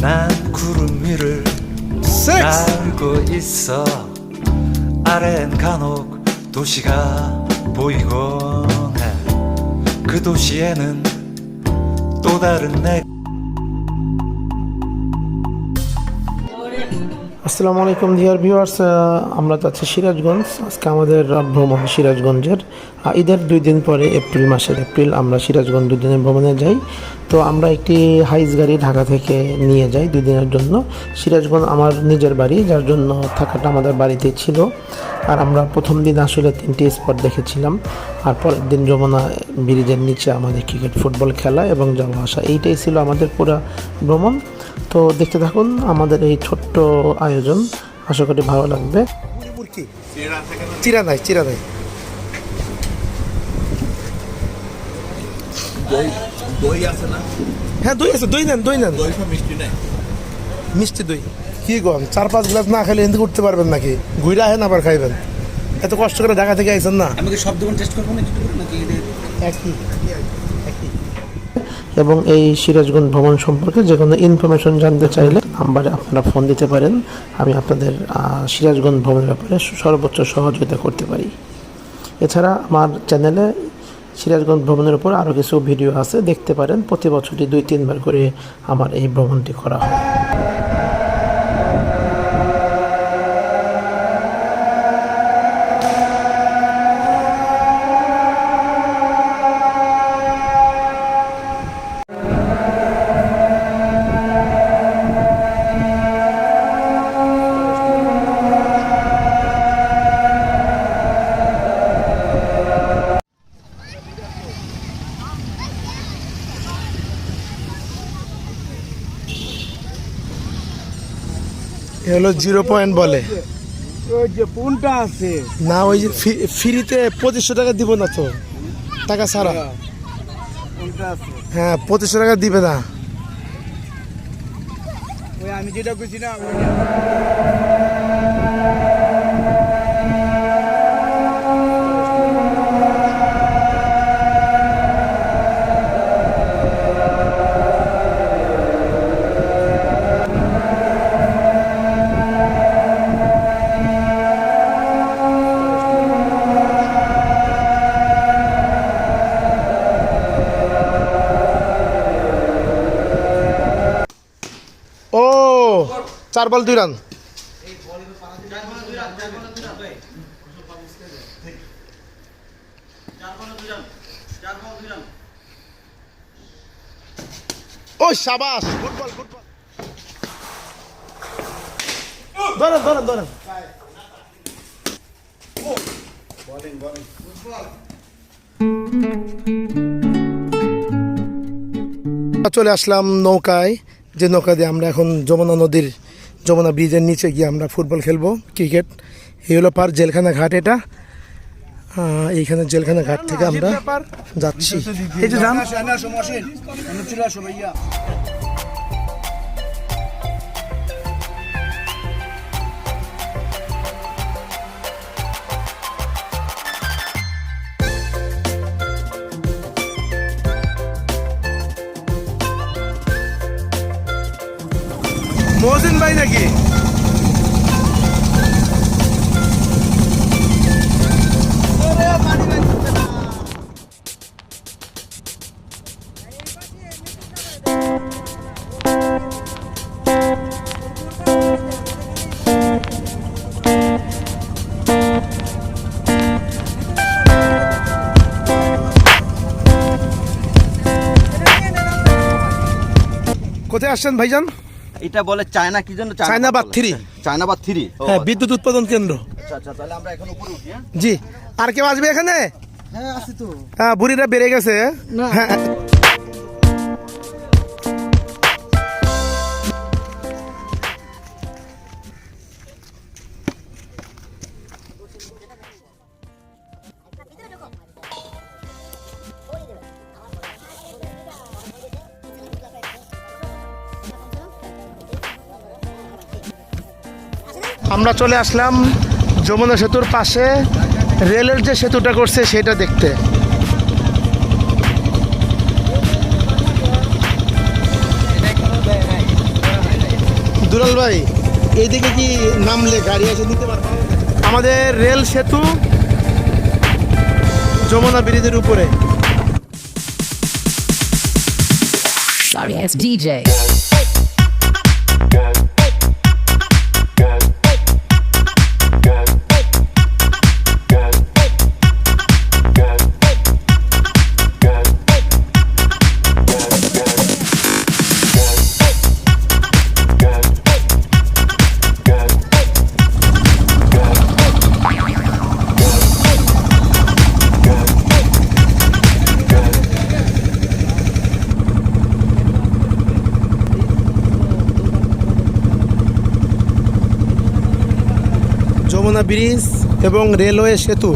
난 구름 위를 날고 있어. 아래엔 간혹 도시가 보이곤 해 그 도시에는 또 다른 내 আসসালামু আলাইকুম dear viewers আমরা যাচ্ছি সিরাজগঞ্জ। আজকে আমাদের ভ্রমণ সিরাজগঞ্জের। ঈদের দুই দিন পরে এপ্রিল মাসের এপ্রিল আমরা সিরাজগঞ্জ দুই দিনের ভ্রমণে যাই। তো আমরা একটি হাইস গাড়ি ঢাকা থেকে নিয়ে যাই দুই দিনের জন্য। সিরাজগঞ্জ আমার নিজের বাড়ি, যার জন্য থাকাটা আমাদের বাড়িতে ছিল। আর আমরা প্রথম দিন আসলে তিনটি স্পট দেখেছিলাম। আর পরের দিন যমুনা ব্রিজের নিচে আমাদের ক্রিকেট ফুটবল খেলা এবং যাওয়া আসা, এইটাই ছিল আমাদের পুরো ভ্রমণ। তো দেখতে থাকুন আমাদের এই ছোট্ট আয়োজন। আশা করি ভালো লাগবে। চিরা নাই চিরা নাই দই আছে না? হ্যাঁ দই আছে দই নেন দই নেন। মিষ্টি মিষ্টি দই। কি গন চার পাঁচ গ্লাস না খেলে হিন্দি উঠতে পারবেন নাকি? ঘুরে আহেন আবার খাইবেন। এত কষ্ট করে ঢাকা থেকে আইছেন না? আমি কি সব দোকান টেস্ট করব না নাকি একই। এবং এই সিরাজগঞ্জ ভ্রমণ সম্পর্কে যে কোনো ইনফরমেশন জানতে চাইলে নাম্বারে আপনারা ফোন দিতে পারেন। আমি আপনাদের সিরাজগঞ্জ ভ্রমণের ব্যাপারে সর্বোচ্চ সহযোগিতা করতে পারি। এছাড়া আমার চ্যানেলে সিরাজগঞ্জ ভ্রমণের উপর আরও কিছু ভিডিও আছে, দেখতে পারেন। প্রতি বছরই দুই, তিনবার করে আমার এই ভ্রমণটি করা হয়। এ হলো জিরো পয়েন্ট বলে। ওই যে কোনটা আছে। না ওই যে ফ্রি- ফ্রিতে পঁচিশশো টাকা দিব না তো। টাকা ছাড়া। হ্যাঁ পঁচিশশো টাকা দিবে না। ওই আমি যেটা কইছি না চার বল, দুই রান। ও সাবাস ধরেন ধরেন ধরেন। চলে আসলাম নৌকায়। যে নৌকা দিয়ে আমরা এখন যমুনা নদীর যমুনা ব্রিজের নিচে গিয়ে আমরা ফুটবল খেলব ক্রিকেট। এই হলো পার জেলখানা ঘাট এটা। এইখানে জেলখানা ঘাট থেকে আমরা যাচ্ছি। এই যে ভাই নাকি? কোথায় আসছেন ভাইজান? এটা বলে চায়না কি জন্য চায়নাবাদ থ্রি। চায়না চায়নাবাদ থ্রি? হ্যাঁ বিদ্যুৎ উৎপাদন কেন্দ্র। আচ্ছা আচ্ছা তাহলে আমরা এখন উপরে উঠি হ্যাঁ? জি আর কেউ আসবে এখানে? হ্যাঁ আসি তো। হ্যাঁ বুড়িটা বেড়ে গেছে। হ্যাঁ। আমরা চলে আসলাম যমুনা সেতুর পাশে। রেলের যে সেতুটা করছে সেটা দেখতে। দুলাল ভাই এইদিকে কি নামলে গাড়ি আছে নিতে পারবে? আমাদের রেল সেতু যমুনা ব্রিজের উপরে। Sorry ass DJ. Jamuna bridge এবং রেলওয়ে সেতু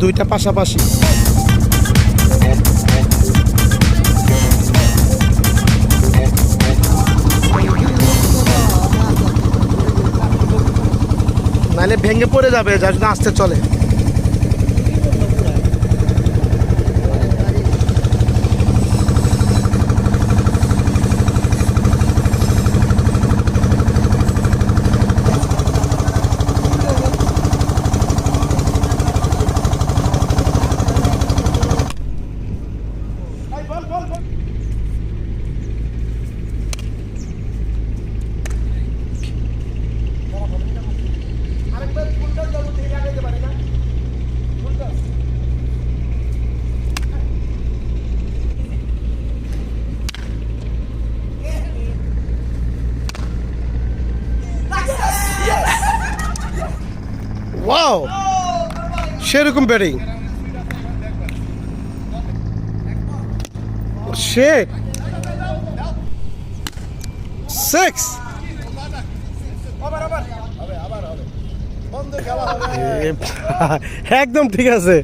দুইটা পাশাপাশি। নাহলে ভেঙে পড়ে যাবে, যার জন্য আসতে চলে। ওয়াও সেরকম ব্যাটিং শেট সিক্স একদম ঠিক আছে।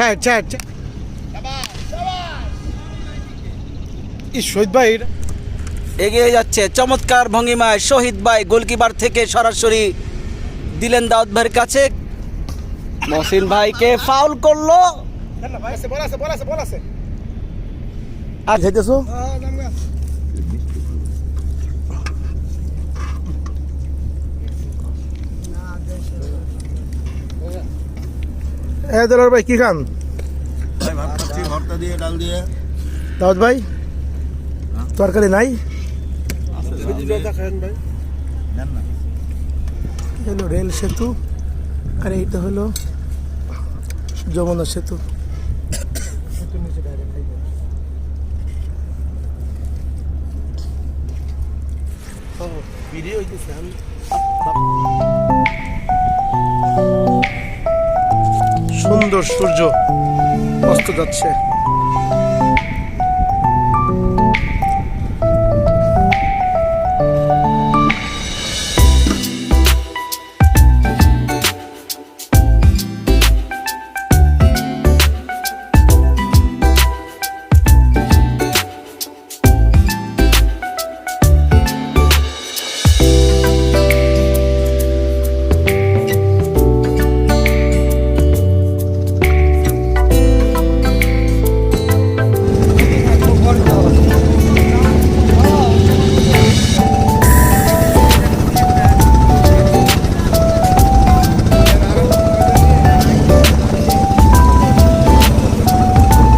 চার চার চার ই শহীদ ভাই এগিয়ে যাচ্ছে চমৎকার ভঙ্গিমায়। শহীদ ভাই গোলকিপার থেকে সরাসরি দিলেন দাউদ ভাইয়ের কাছে। মহসিন ভাইকে ফাউল করল। আর এ দলার ভাই কি খান? ভর্তা দিয়ে ডাল দিয়ে। দাউদ ভাই? তরকারি নাই? হলো রেল সেতু আর এইটা হলো যমুনা সেতু। ভিডিও হইতেছে আমি সুন্দর সূর্য অস্ত যাচ্ছে।